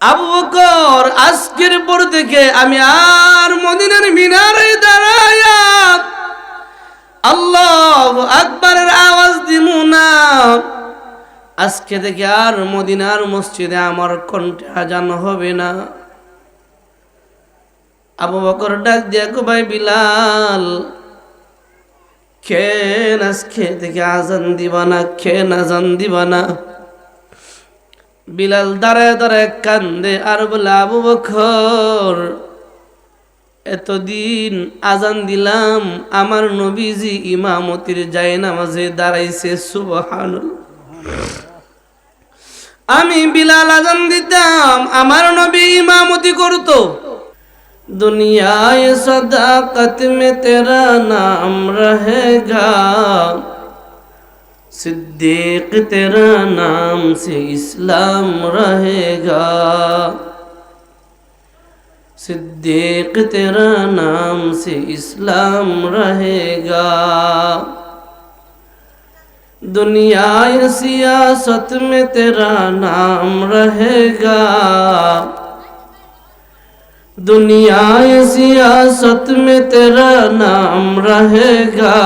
আবু বকর আজকের পর থেকে আমি আর মদিনার মিনারে দাঁড়ায়া আল্লাহ আকবরের আওয়াজ দিমু না। আজকে থেকে আর মদিনার মসজিদে আমার কণ্ঠে আজান হবে না। আবু বকর ডাক দিয়া ভাই বিলাল খেন আজকে থেকে আজান দিবা না? খেন আজান দিবা না? বিলাল দাঁড়ে দাঁড়ে কান্দে আর বলে, আবু বখর এতদিন আজান দিলাম, আমার নবীজি ইমামতির যায় নামাজে দাঁড়াইছে সুবহান আমি বিলাল আজান দিতাম, আমার নবী ইমামতি করত। দুনিয়ায় সদাকত মে তেরা নাম রহেগা। सिद्दीक तेरा नाम से इस्लाम रहेगा। सिद्दीक तेरा नाम से इस्लाम रहेगा। दुनियाए सियासत में तेरा नाम रहेगा। दुनिया सियासत में तेरा नाम रहेगा।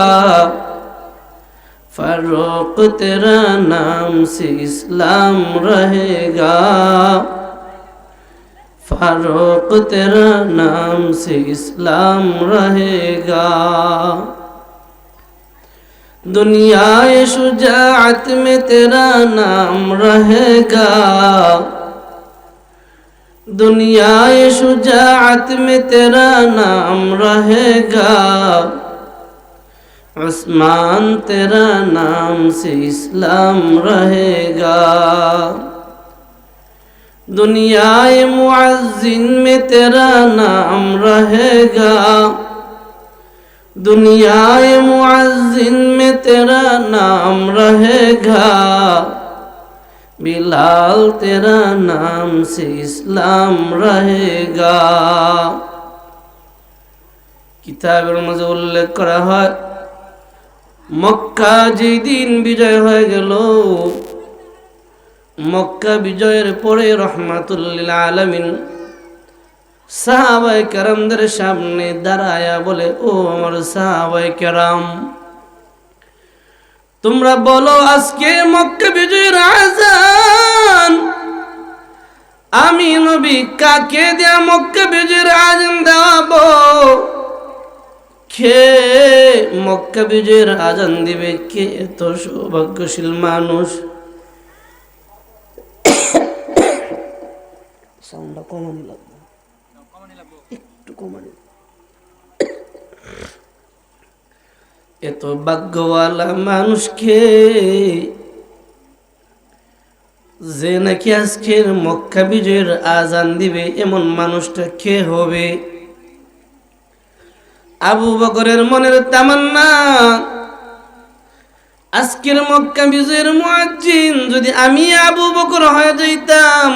فاروق تیرا نام سے اسلام رہے گا فاروق تیرا نام سے اسلام رہے گا دنیا شجاعت میں تیرا نام رہے گا دنیا شجاعت میں تیرا نام رہے گا आसमान तेरा नाम से इस्लाम रहेगा दुनिया मुआजिन में तेरा नाम रहेगा दुनिया मुआजिन में तेरा नाम रहेगा बिलाल तेरा नाम से इस्लाम रहेगा কিতাবের মাঝে উল্লেখ করা হয় মক্কা যেই দিন বিজয় হয়ে গেল, মক্কা বিজয়ের পরে রহমাতুল্লিল আলমিন সাহাবাই কেরামদের সামনে দাঁড়ায়া বলে, ও আমার সাহাবাই কেরাম, তোমরা বলো আজকে মক্কা বিজয়ের আজান? আমি নবী কাকে দেয়া মক্কা বিজয়ের আজান দেওয়াবো? খে মক্কা বিজয়ের আজান দিবে কে? এত সৌভাগ্যশীল মানুষ। সাউন্ডটা কমানি লাগবে। একটু কমানি। এত ভাগ্যওয়ালা মানুষকে যে নাকি আজকের মক্কা বিজয়ের আজান দিবে এমন মানুষটা কে হবে? আবু বকরের মনের তামান্না। আজকের মক্কা বিজয়ের মুয়াজ্জিন, যদি আমি আবু বকর হয়ে যাইতাম,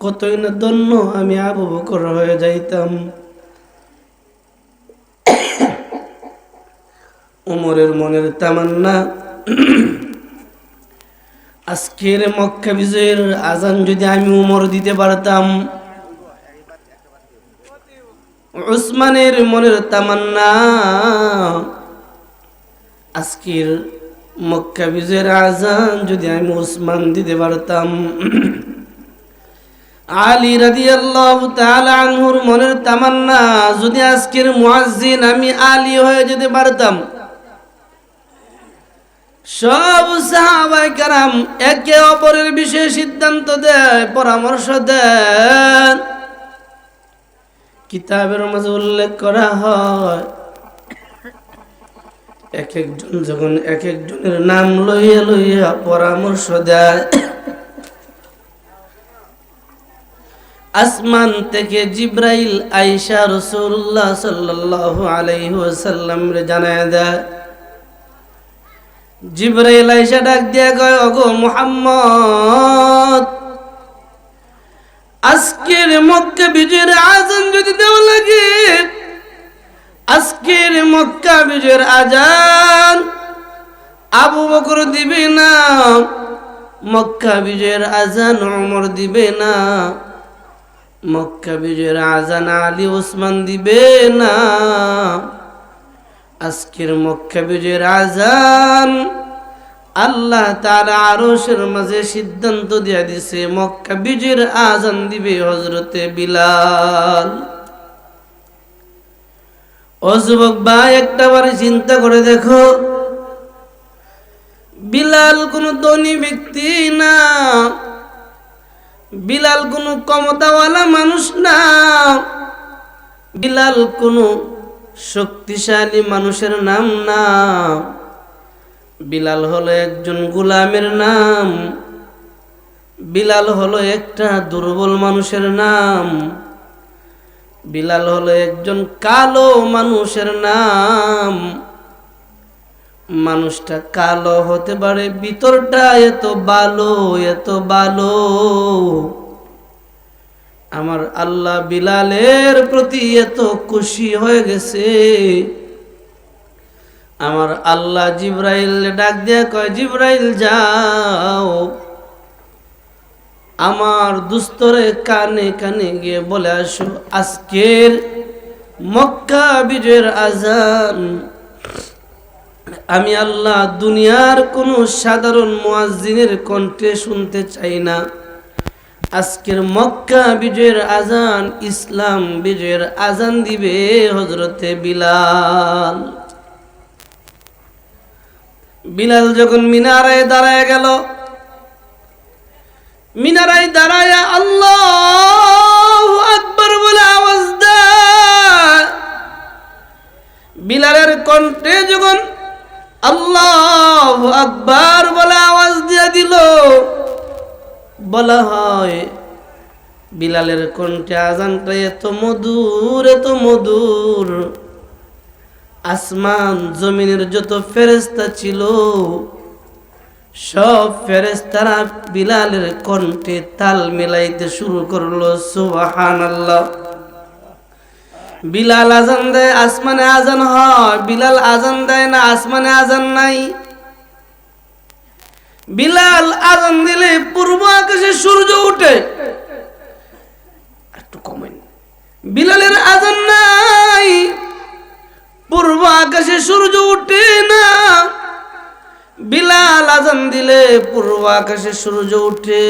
কতই না দন্য আমি আবু বকর হয়ে যাইতাম। উমরের মনের তামান্না। আজকের মক্কা বিজয়ের আজান যদি আমি উমর দিতে পারতাম উসমানের মনের তামান্না। আজকের মক্কা বিজয়ের আজান যদি আমি উসমান দিতে পারতাম। আলী রাদি আল্লাহ আনহুর মনের তামান্না। যদি আজকের মুয়াজ্জিন আমি আলী হয়ে যেতে পারতাম। সব সাহাবাই কারাম একে অপরের বিষয়ে সিদ্ধান্ত দেয়, পরামর্শ দেন। কিতাবের মাঝে উল্লেখ করা হয়, এক একজন যখন এক একজনের নাম লইয়া লইয়া পরামর্শ দেয়, আসমান থেকে জিব্রাইল আইসা রসুল্লাহ সাল্লাহ আলাইসাল্লাম জানায় দেয়, জিব্রাইল আইসা ডাক দিয়া কয়, ওগো মুহাম্মদ আজকের মক্কা বিজয়ের আজান যদি দেওয়া লাগে, আজকের মক্কা বিজয়ের আজান আবু বকর দিবে না, মক্কা বিজয়ের আজান ওমর দিবে না, মক্কা বিজয়ের আজান আলী ওসমান দিবে না। আজকের মক্কা বিজয়ের আজান আল্লাহ তার আরশের মাঝে সিদ্ধান্ত দিয়া দিছে, মক্কা বিজয়ের আজান দিবে হজরতে বিলাল। ও যুবক ভাই, একটা বারে চিন্তা করে দেখো, বিলাল কোনো ধনী ব্যক্তি না, বিলাল কোনো ক্ষমতাওয়ালা মানুষ না, বিলাল কোনো শক্তিশালী মানুষের নাম না। বিলাল হলো একজন গোলামের নাম। বিলাল হলো একটা দুর্বল মানুষের নাম। বিলাল হলো একজন কালো মানুষের নাম। মানুষটা কালো হতে পারে, ভিতরটা এত ভালো এত ভালো আমার আল্লাহ বিলালের প্রতি এত খুশি হয়ে গেছে। আমার আল্লাহ জিব্রাইল ডাক দিয়া কয়, জিব্রাইল, যাও। আমার দুস্তরে কানে কানে গিয়ে বলে আসো, আজকের মক্কা বিজয়ের আজান। আমি আল্লাহ দুনিয়ার কোনো সাধারণ মুয়াজ্জিনের কণ্ঠে শুনতে চাই না। আজকের মক্কা বিজয়ের আজান, ইসলাম বিজয়ের আজান দিবে হজরতে বিলাল। বিলাল যখন মিনারায় দাঁড়ায় গেল মিনারায় দাঁড়ায় আল্লাহ আকবর বলে আওয়াজ দেয়। বিলালের কণ্ঠে যখন আল্লাহ আকবার বলে আওয়াজ দিয়ে দিল, বলা হয় বিলালের কণ্ঠে আজানটা এত মধুর এত মধুর। আসমান জমিনের যত ফেরেস্তা ছিল, সব ফেরেস্তারা বিলালের কণ্ঠে তাল মিলাইতে শুরু করল সুবাহান বিলাল আজান দেয়, আসমানে আজান হয়। বিলাল আজান দেয় না, আসমানে আজান নাই। বিলাল আজান দিলে পূর্ব আকাশে সূর্য উঠে। একটু কমেন বিলালের আজান আকাশে সূর্য উঠে না। বিলাল আজান দিলে পূর্ব আকাশে সূর্য উঠে।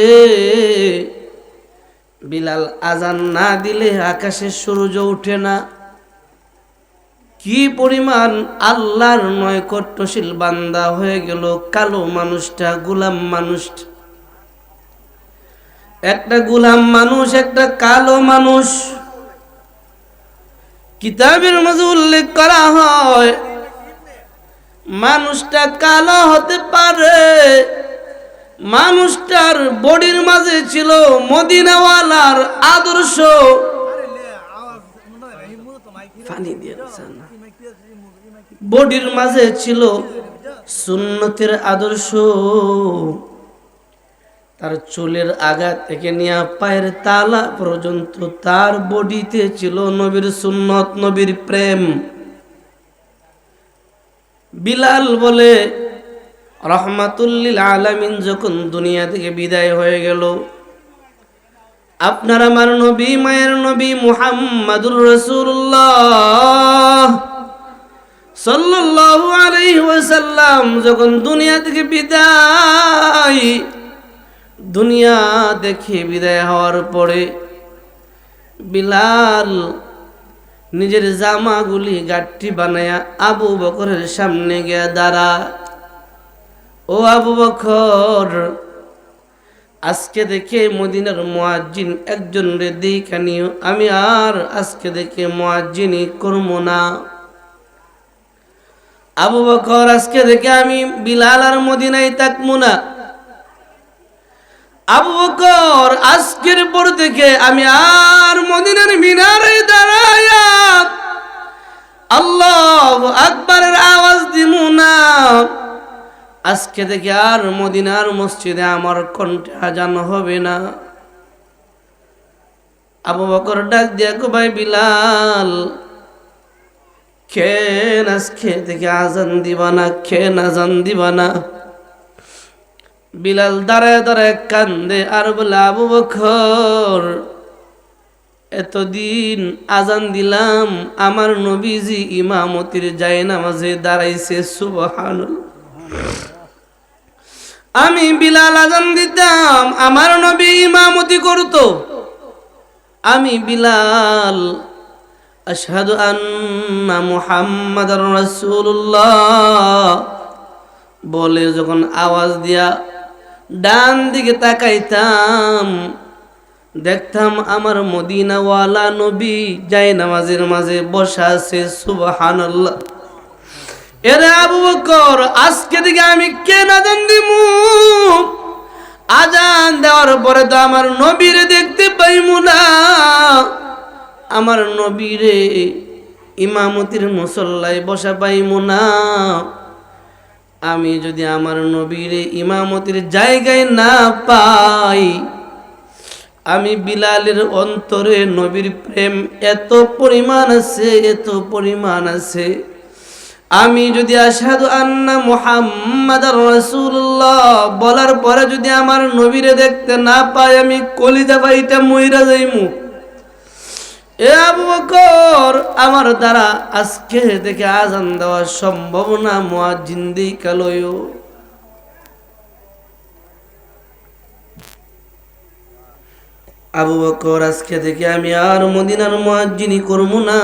বিলাল আজান না দিলে আকাশে সূর্য উঠে না। কি পরিমাণ আল্লাহর নৈকট্যশীল বান্দা হয়ে গেল কালো মানুষটা, গুলাম মানুষটা। একটা গুলাম মানুষ, একটা কালো মানুষ। কিতাবের মাঝে উল্লেখ করা হয়, মানুষটা কালো হতে পারে। মানুষটার বডির মাঝে ছিল মদিনাওয়ালার আদর্শ। দিয়ে বডির মাঝে ছিল সুন্নতের আদর্শ। তার চুলের আগা থেকে নিয়ে পায়ের তালা পর্যন্ত তার বডিতে ছিল নবীর সুন্নত, নবীর প্রেম। বিলাল বলে, রহমাতুল্লিল আলামিন যখন দুনিয়া থেকে বিদায় হয়ে গেল, আপনার আমার নবী, মায়ের নবী মুহাম্মাদুর রসুল্লাহ সাল্লাল্লাহু আলাইহি ওয়াসাল্লাম যখন দুনিয়া থেকে বিদায় দুনিয়া দেখে বিদায় হওয়ার পরে বিলাল নিজের জামাগুলি গাঠটি বানায়া আবু বকরের সামনে গিয়া দাঁড়া ও আবু বকর, আজকে দেখে মদিনার মোয়াজ্জিন একজন রে দিকানিও আমি আর আজকে দেখে মোয়াজ্জিনই করব না। আবু বকর, আজকে দেখে আমি বিলাল আর মদিনায় থাকব না। আবু বকর আজকের পর থেকে আমি আর মদিনার মিনারে দাঁড়ায়া আল্লাহ আকবরের আওয়াজ দিমু না। আজকে থেকে আর মদিনার মসজিদে আমার কণ্ঠে আজান হবে না। আবু বকর ডাক দিয়া ভাই বিলাল খেন আজকে থেকে আজান দিবা না? খেন আজান দিবা না? বিলাল দাঁড়ায় দাঁড়ায় কান্দে আর বলে, আবু বখর এতদিন আজান দিলাম, আমার নবীজি ইমামতির যায় নামাজে দাঁড়াইছে, সুবহানুল্লাহ। আমি বিলাল আজান দিতাম, আমার নবী ইমামতি করতো। আমি বিলাল, আশহাদু আন্না মুহাম্মাদার রাসূলুল্লাহ। বলে যখন আওয়াজ দিয়া ডান দিকে তাকাইতাম। দেখতাম আমার মদিনাওয়ালা নবী যাই নামাজের মাঝে বসা আছে, সুবহানাল্লাহ। এরে আবু বকর, আজকে থেকে আমি কেন আজান দিমু? আজান দেওয়ার পরে তো আমার নবীরে দেখতে পাইমু না। আমার নবীরে ইমামতির মুসল্লায় বসা পাইমু না। আমি যদি আমার নবীরে ইমামতির জায়গায় না পাই, আমি বিলালের অন্তরে নবীর প্রেম এত পরিমাণ আছে, এত পরিমাণ আছে। আমি যদি আসাদু আন্না মুহাম্মদ রাসূলুল্লাহ বলার পরে যদি আমার নবীরে দেখতে না পাই, আমি কলিজা বাইটা মইরা যাইমু। এ আবু আমার দ্বারা আজকে থেকে আজান দেওয়া সম্ভব না, মুয়াজ্জিন দিই কালয়ও আবু বকর, আজকে থেকে আমি আর মদিনার মুয়াজ্জিনি করব না।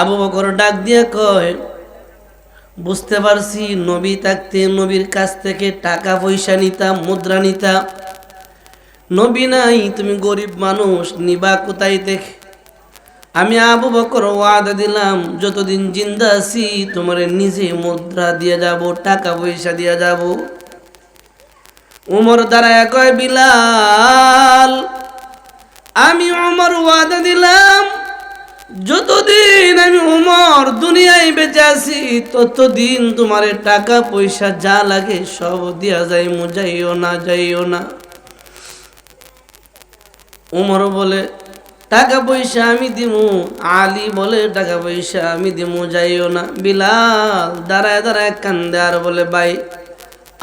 আবু বকর ডাক দিয়ে কয়, বুঝতে পারছি, নবী থাকতে, নবীর কাছ থেকে টাকা পয়সা নিতাম, মুদ্রা নিতাম নবী নাই, তুমি গরিব মানুষ, নিবা কোথায় দেখে? আমি আবু বকর ওয়াদা দিলাম, যতদিন জিন্দা আছি, তোমার নিজে মুদ্রা দিয়ে যাব, টাকা পয়সা দিয়ে যাব। উমর দ্বারা কয়, বিলাল, আমি উমর ওয়াদা দিলাম, যতদিন আমি উমর দুনিয়ায় বেঁচে আছি, ততদিন তোমার টাকা পয়সা যা লাগে সব দিয়া যাই যাইও না যাইও না। উমর বলে, টাকা পয়সা আমি দিমু। আলী বলে, টাকা পয়সা আমি দিমু, যাইও না। বিলাল দাঁড়ায় দাঁড়ায় কান্দে আর বলে, ভাই,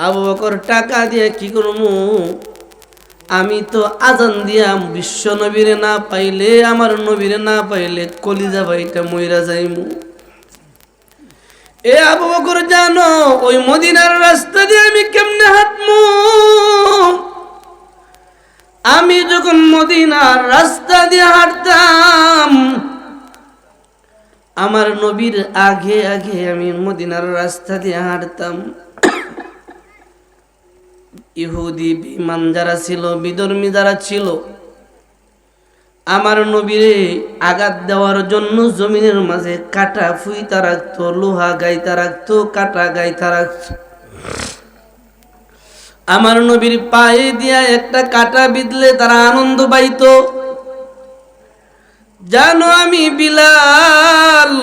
আবু বকর টাকা দিয়ে কি করব আমি তো আজান দিয়াম বিশ্ব নবীরে না পাইলে, আমার নবীরে না পাইলে কলিজা ভাইটা মইরা যাইমু। এ আবু বকর জানো, ওই মদিনার রাস্তা দিয়ে আমি কেমনে হাঁটমু? আমি যখন মদিনার রাস্তা দিয়ে হাঁটতাম, আমার নবীর আগে আগে আমি মদিনার রাস্তা দিয়ে হাঁটতাম। ইহুদি বিমান যারা ছিল, বিধর্মী যারা ছিল, আমার নবীরে আঘাত দেওয়ার জন্য জমিনের মাঝে কাটা ফুইতা রাখতো, লোহা গাইতা রাখতো, কাটা গাইতা রাখতো। আমার নবীর পায়ে দিয়া একটা কাটা বিদলে তারা আনন্দ পাইত। জানো আমি বিলাল,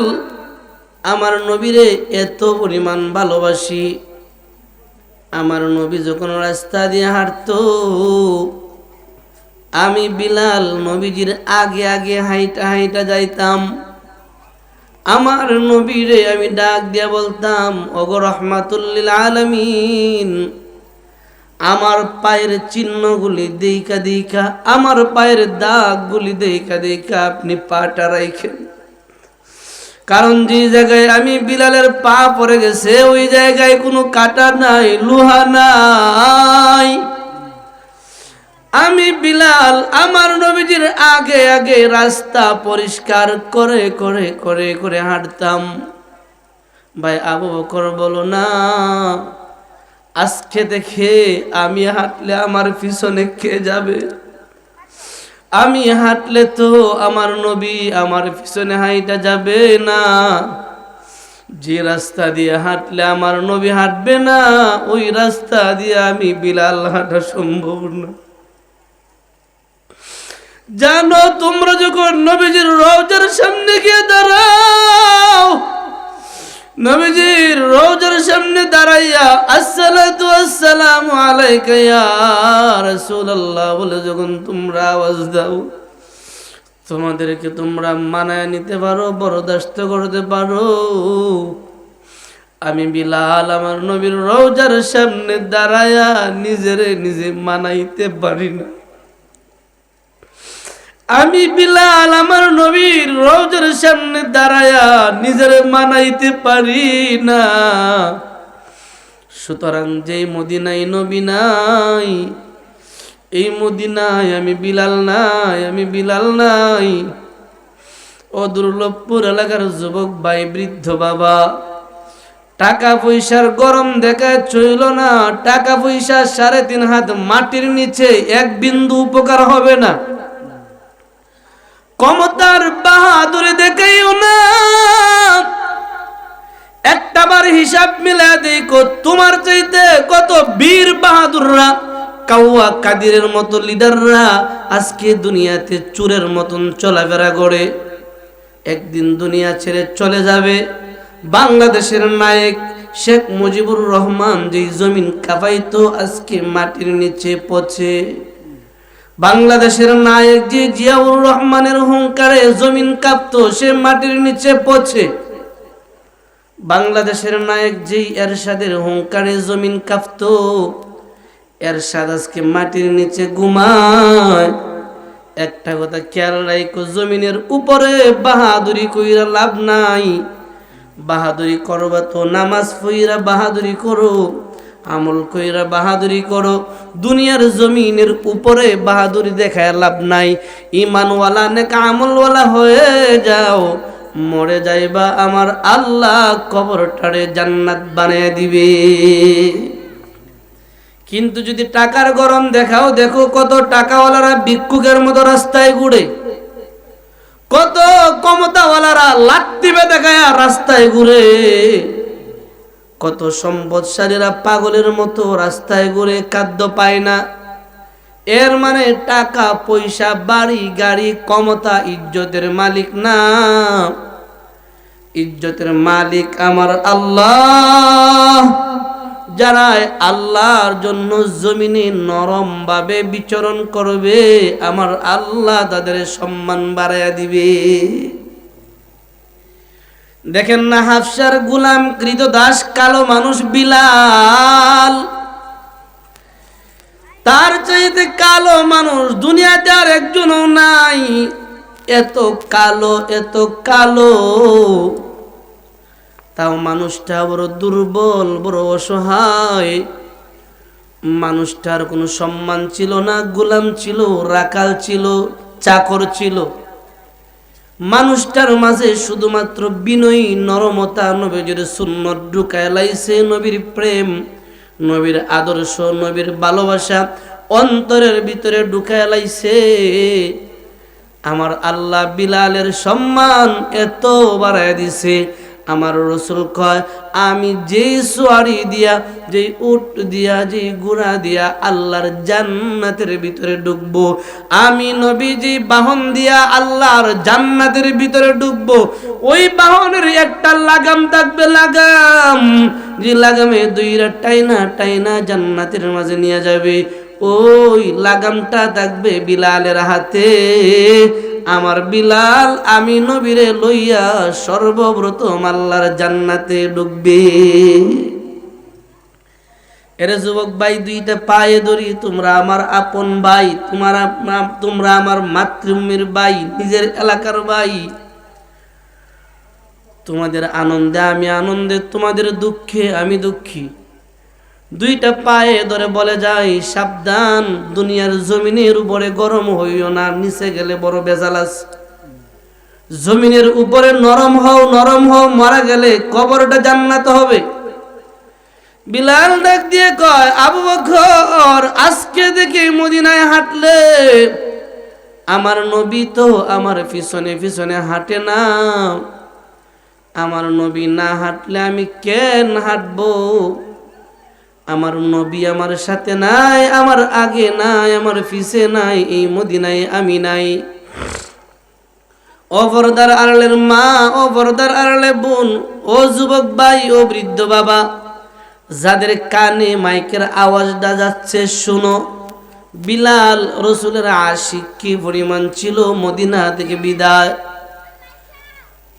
আমার নবীরে এত পরিমাণ ভালোবাসি। আমার নবী যখন রাস্তা দিয়ে হাঁটতো, আমি বিলাল নবীজির আগে আগে হাইটা হাইটা যাইতাম। আমার নবীরে আমি ডাক দিয়া বলতাম, ওগো রহমাতুল্লিল আলমিন আমার পায়ের চিহ্নগুলি দেখা দেখা, আমার পায়ের দাগগুলি দেখা দেখা আপনি পাটা রাইখেন। কারণ যে জায়গায় আমি বিলালের পা পড়ে গেছে, ওই জায়গায় কোনো কাটা নাই, লোহা নাই। আমি বিলাল, আমার নবীজির আগে আগে রাস্তা পরিষ্কার করে করে করে করে হাঁটতাম। ভাই আবু বকর বলো না আজকে দেখে আমি হাঁটলে আমার পিছনে কে যাবে? আমি হাঁটলে তো আমার নবী আমার পিছনে হাইটা যাবে না। যে রাস্তা দিয়ে হাঁটলে আমার নবী হাঁটবে না, ওই রাস্তা দিয়ে আমি বিলাল হাঁটা সম্ভব না। জানো তোমরা যখন নবীজির রওজার সামনে গিয়ে দাঁড়াও নবীজির রওজার সামনে দাঁড়াইয়া, আসসালাতু আসসালামু আলাইকা ইয়া রাসূলুল্লাহ বলে যখন তোমরা আওয়াজ দাও, তোমাদেরকে তোমরা মানায় নিতে পারো, বরদাস্ত করতে পারো। আমি বিলাল, আমার নবীর রোজার সামনে দাঁড়ায়া নিজেরে নিজে মানাইতে পারি না। আমি বিলাল রোজার সামনে দাঁড়ায়া নিজের মানাইতে পারি না। সুতরাং যে মদিনাই নবী নাই, এই মদিনায় আমি বিলাল নাই, আমি বিলাল নাই। ও দুর্লভপুর এলাকার যুবক ভাই, বৃদ্ধ বাবা, টাকা পয়সার গরম দেখা চইল না। টাকা পয়সা সাড়ে তিন হাত মাটির নিচে এক বিন্দু উপকার হবে না। ক্ষমতার বাহাদুরি দেখাইও না। একটাবার হিসাব মিলা দেখো, তোমার চাইতে কত বীর বাহাদুররা, কাউয়া কাদিরের মতো লিডাররা আজকে দুনিয়াতে চুরের মতন চলাফেরা করে। একদিন দুনিয়া ছেড়ে চলে যাবে। বাংলাদেশের নায়ক শেখ মুজিবুর রহমান যে জমিন কাঁপাইতো, আজকে মাটির নিচে পচে। বাংলাদেশের নায়ক যে জিয়াউর রহমানের হুঙ্কারে জমিন কাঁপতো, সে মাটির নিচে পচে বাংলাদেশের নায়ক যেই এরশাদের হুঙ্কারে জমিন কাঁপতো, এরশাদ আজকে মাটির নিচে ঘুমায়। একটা কথা খেয়াল রাখো জমিনের উপরে বাহাদুরি কইরা লাভ নাই। বাহাদুরি করবা তো, নামাজ পইরা বাহাদুরি করো। আমল কইরা বাহাদুরি করো। দুনিয়ার জমিনের উপরে বাহাদুরি দেখায় লাভ নাই। ইমানওয়ালা নেক আমলওয়ালা হয়ে যাও। মরে যাইবা আমার আল্লাহ কবরটারে জান্নাত বানিয়ে দিবে। কিন্তু যদি টাকার গরম দেখাও, দেখো কত টাকাওয়ালারা ভিক্ষুকের মতো রাস্তায় ঘুরে। কত ক্ষমতাওয়ালারা লাত্তিবে দেখায় রাস্তায় ঘুরে। কত সম্পদশালীরা পাগলের মতো রাস্তায় ঘুরে খাদ্য পায় না। এর মানে টাকা, পয়সা, বাড়ি, গাড়ি, ক্ষমতা, ইজ্জতের মালিক না। ইজ্জতের মালিক আমার আল্লাহ। যারা আল্লাহর জন্য জমিনে নরম ভাবে বিচরণ করবে, আমার আল্লাহ তাদের সম্মান বাড়াইয়া দিবে। দেখেন না হাফসার গুলাম কৃত দাস কালো মানুষ বিলাল। তার চাইতে কালো মানুষ দুনিয়াতে আর একজনও নাই। এত কালো এত কালো। তাও মানুষটা বড় দুর্বল, বড় অসহায়। মানুষটার কোনো সম্মান ছিল না, গোলাম ছিল, রাকাল ছিল, চাকর ছিল। মানুষটার মাঝে শুধুমাত্র বিনয়ী নরমতা নবীর সুন্নত ঢুকায় লাইছে নবীর প্রেম, নবীর আদর্শ, নবীর ভালোবাসা অন্তরের ভিতরে ঢুকায় লাইছে। আমার আল্লাহ বিলালের সম্মান এত বাড়ায় দিছে। আমার রসুল কয়, আমি যেই সোয়ারি দিয়া, যেই উট দিয়া, যেই গুড়া দিয়া আল্লাহর জান্নাতের ভিতরে ঢুকবো, আমি নবী যে বাহন দিয়া আল্লাহর জান্নাতের ভিতরে ঢুকবো, ওই বাহনের একটা লাগাম থাকবে লাগাম, যে লাগামে দুইরা টাইনা টাইনা জান্নাতের মাঝে নিয়ে যাবে, ওই লাগামটা থাকবে বিলালের হাতে। আমার বিলাল, আমি নবীরে লইয়া সর্বব্রতম আল্লাহর জান্নাতে ডুববে। এরে যুবক ভাই, দুইটা পায়ে ধরি, তোমরা আমার আপন ভাই, তোমার তোমরা আমার মাতৃভূমির ভাই, নিজের এলাকার ভাই। তোমাদের আনন্দে আমি আনন্দে, তোমাদের দুঃখে আমি দুঃখী। দুইটা পায়ে ধরে বলে যাই, সাবধান, দুনিয়ার জমিনের উপরে গরম হইও না, নিচে গেলে বড় বেজাল আছে। জমিনের উপরে নরম হও নরম হও, মারা গেলে কবরটা জান্নাত হবে। বিলাল ডাক দিয়ে কয়, আবু বকর, আজকে দেখে মদিনায় হাঁটলে, আমার নবী তো আমার পিছনে পিছনে হাঁটে না। আমার নবী না হাঁটলে আমি কেন হাঁটবো? আমার নবী আমার সাথে নাই, আমার আগে নাই, আমার পিছে নাই, এই মদিনায় আমি নাই। অপরদার আড়লের মা অপরদার আড়লে বোন, ও যুবক ভাই, ও বৃদ্ধ বাবা, যাদের কানে মাইকের আওয়াজটা যাচ্ছে, শুনো। বিলাল রসুলের আশিক কি পরিমাণ ছিল মদিনা থেকে বিদায়?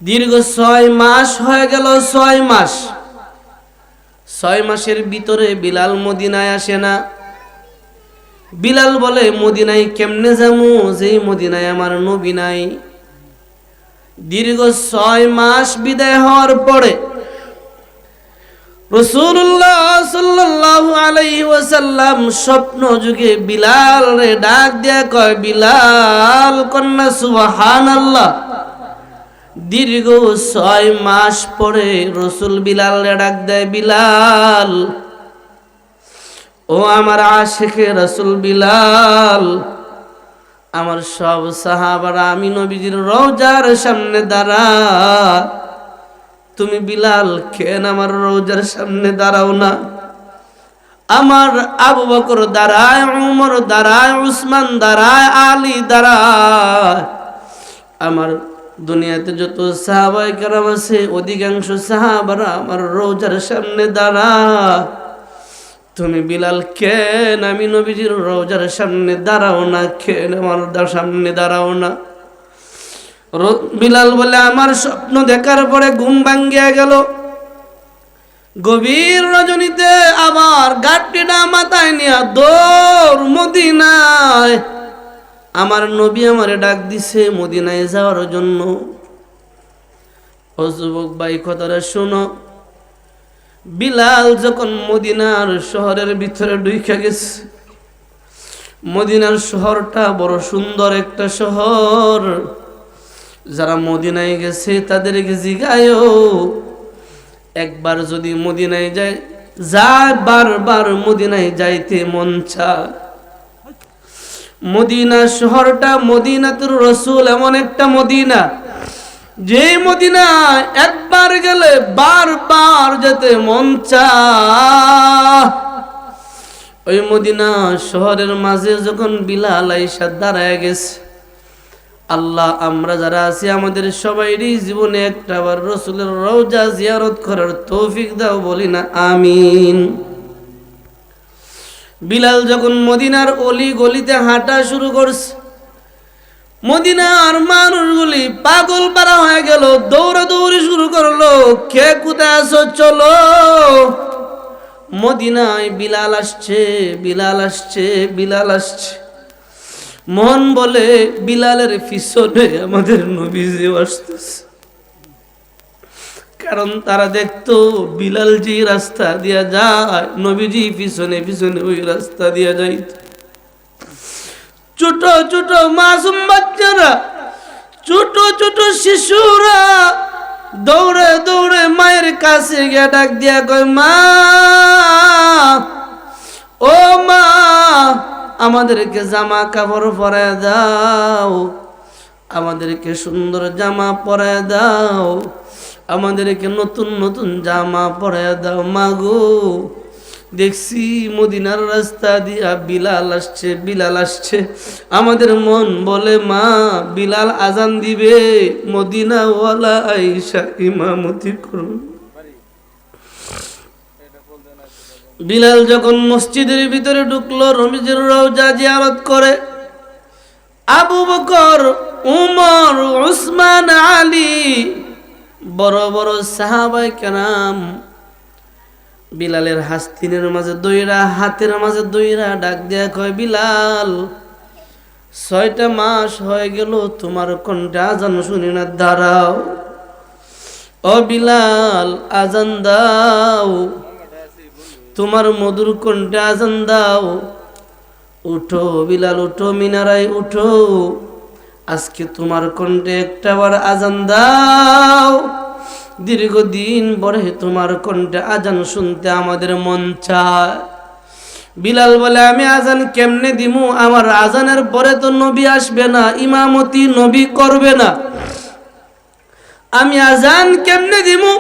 দীর্ঘ ছয় মাস হয়ে গেল, ছয় মাস। ছয় মাসের ভিতরে বিলাল মদিনায় আসে না। বিলাল বলে, মদিনায় কেমনে যামু যেই মদিনায় আমার নবী নাই। দীর্ঘ ছয় মাস বিদায় হওয়ার পরে রসুল্লাহ সাল্লাল্লাহু আলাইহি স্বপ্ন যুগে বিলাল রে ডাক দিয়া কয়, বিলাল কন্যা, সুবহানাল্লাহ। দীর্ঘ ছয় মাস পরে রসুল বিলাল ডাক দেয়, বিলাল, ও আমার আশেখে রসুল বিলাল, আমার সব সাহাবারা আমি নবীজির রোজার সামনে দাঁড়া তুমি বিলাল, কেন আমার রোজার সামনে দাঁড়াও না? আমার আবু বকর দাঁড়ায়, উমর দাঁড়ায়, উসমান দাঁড়ায়, আলী দাঁড়ায়। আমার দুনিয়াতে যত সাহাবাই কারাম আছে, অধিকাংশ সাহাবারা আমার রোজার সামনে দাঁড়া। তুমি বিলাল, কেন আমি নবীজির রোজার সামনে দাঁড়াও না? কেন আমার সামনে দাঁড়াও না? বিলাল বলে, আমার স্বপ্ন দেখার পরে ঘুম ভাঙ্গিয়া গেল। গভীর রজনীতে আবার গাঠটিটা মাথায় নিয়া দৌড় মদিনায় আমার নবী আমারে ডাক দিছে মদিনায় যাওয়ার জন্য। ও যুবক ভাই, কথাটা শোনো। বিলাল যখন মদিনার শহরের ভিতরে ঢুকে গেছে, মদিনার শহরটা বড় সুন্দর একটা শহর। যারা মদিনায় গেছে তাদেরকে জিগায়ও, একবার যদি মদিনায় যায় যা বারবার মদিনায় যাইতে মন চায় মদিনা শহরটা মদিনাতুর রসুল, এমন একটা মদিনা। যে মদিনা একবার গেলে বারবার যেতে মন ওই মদিনা শহরের মাঝে যখন বিলাল আইসা দাঁড়ায় গেছে, আল্লাহ, আমরা যারা আছি, আমাদের সবাইরই জীবনে একটা বার রসুলের রওজা জিয়ারত করার তৌফিক দাও বলি না, আমিন। বিলাল যখন মদিনার অলি গলিতে হাঁটা শুরু করছে, মদিনার মানুষগুলি পাগল পারা হয়ে গেল, দৌড়াদৌড়ি শুরু করল, কে কোথায় আসো চলো। মদিনায় বিলাল আসছে বিলাল আসছে বিলাল আসছে। মন বলে বিলালের পিছনে আমাদের নবীজি আসতেছে। কারণ তারা দেখতো বিলাল যে রাস্তা দিয়া যায়, নবীজি পিছনে পিছনে ওই রাস্তা দিয়া যাইত। ছোট ছোট মাসুম বাচ্চারা, ছোট ছোট শিশুরা দৌড়ে দৌড়ে মায়ের কাছে গিয়ে ডাক দিয়া কয়, মা, ও মা, আমাদেরকে জামা কাপড় পরায় দাও, আমাদেরকে সুন্দর জামা পরে দাও। আমাদেরকে নতুন নতুন জামা পরায় দাও মাগো দেখছি মদিনার রাস্তা দিয়া বিলাল আসছে বিলাল আসছে। আমাদের মন বলে, মা, বিলাল আজান দিবে মদিনা ওয়ালা আইসা ইমামতি করুন। বিলাল যখন মসজিদের ভিতরে ঢুকলো, রমিজের রওজা জিয়ারত করে, আবু বকর, উমর, উসমান, আলী বড় বড় সাহাবাই কেরাম বিলালের হাস্তিনের মাঝে দইরা, হাতের মাঝে দইরা ডাক দেয়া কয়, বিলাল, ছয়টা মাস হয়ে গেল তোমার কণ্ঠে আজান শুনি না, দাঁড়াও। ও বিলাল, আজান দাও। তোমার মধুর কণ্ঠে আজান দাও। উঠো বিলাল, উঠো, মিনারায় উঠো। আজকে তোমার কণ্ঠে একটা বার আজান দাও। দীর্ঘদিন পরে তোমার কণ্ঠে আজান শুনতে আমাদের মন চায়। বিলাল বলে, আমি আজান কেমনে দিমু? আমার আজানের পরে তো নবী আসবে না, ইমামতি নবী করবে না। আমি আজান কেমনে দিমু?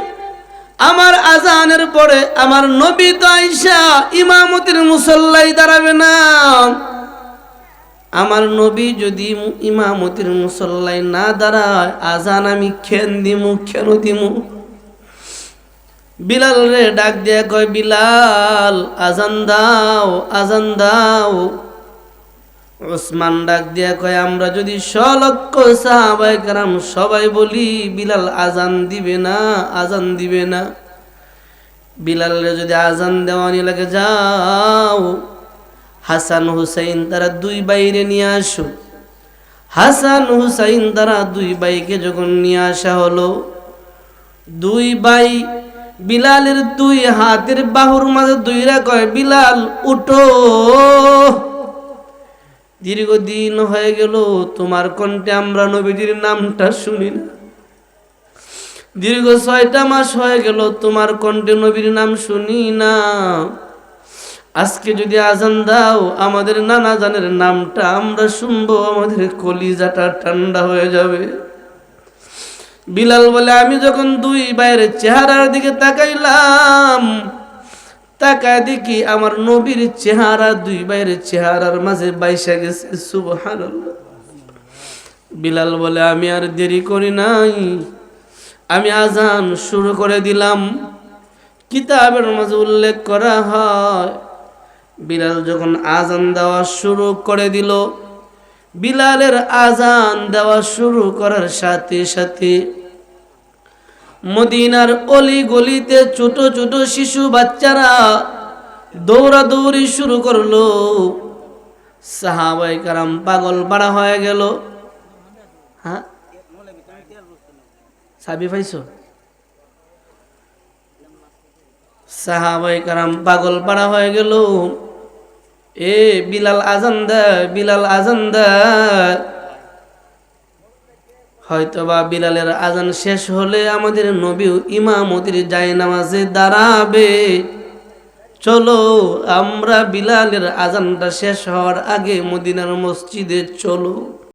আমার আজানের পরে আমার নবী তো আইসা ইমামতির মুসল্লাই দাঁড়াবে না। আমার নবী যদি ইমামতির মুসল্লাই না দাঁড়ায়, আজান আমি খেন দিমু কেন দিমু। বিলাল রে ডাক দিয়া কয়, বিলাল, আজান দাও আজান দাও। ওসমান ডাক দিয়া কয়, আমরা যদি সলক্ষ সাহাবাই কারাম সবাই বলি, বিলাল, আজান দিবে না, আজান দিবে না। বিলালের যদি আজান দেওয়ানি লাগে, যাও। হাসান হুসাইন তারা দুই বাইরে নিয়ে আসো। হাসান হুসাইন তারা দুই বাইকে যখন নিয়ে আসা হলো, দুই বাই বিলালের দুই হাতের বাহুর মাঝে দুইরা কয়, বিলাল, উঠো। দীর্ঘদিন হয়ে গেল, তোমার কণ্ঠে আমরা নবীজির নামটা শুনি না। দীর্ঘ ছয়টা মাস হয়ে গেল, তোমার কণ্ঠে নবীর নাম শুনি না। আজকে যদি আজান দাও, আমাদের নানা জানের নামটা আমরা শুনব, আমাদের কলিজাটা ঠান্ডা হয়ে যাবে। বিলাল বলে, আমি যখন দুই বাইরের চেহারার দিকে তাকাইলাম, তাকায় দেখি আমার নবীর চেহারা দুই বাইরের চেহারার মাঝে বাইসা গেছে, সুবহানাল্লাহ। বিলাল বলে, আমি আর দেরি করি নাই। আমি আজান শুরু করে দিলাম। কিতাবের মাঝে উল্লেখ করা হয় বিলাল যখন আজান দেওয়া শুরু করে দিল, বিলালের আজান দেওয়া শুরু করার সাথে সাথে মদিনার অলি গলিতে ছোট ছোট শিশু বাচ্চারা দৌড়াদৌড়ি শুরু করল। সাহাবাই কারাম পাগল পাড়া হয়ে গেল। হ্যাঁ? সাহাবাই কারাম পাগল পাড়া হয়ে গেল। এ বিলাল আজান দেয় বিলাল আজান হয়তো হয়তোবা বিলালের আজান শেষ হলে আমাদের নবী ইমামতির যায় নামাজে দাঁড়াবে। চলো আমরা বিলালের আজানটা শেষ হওয়ার আগে মদিনার মসজিদে চলো।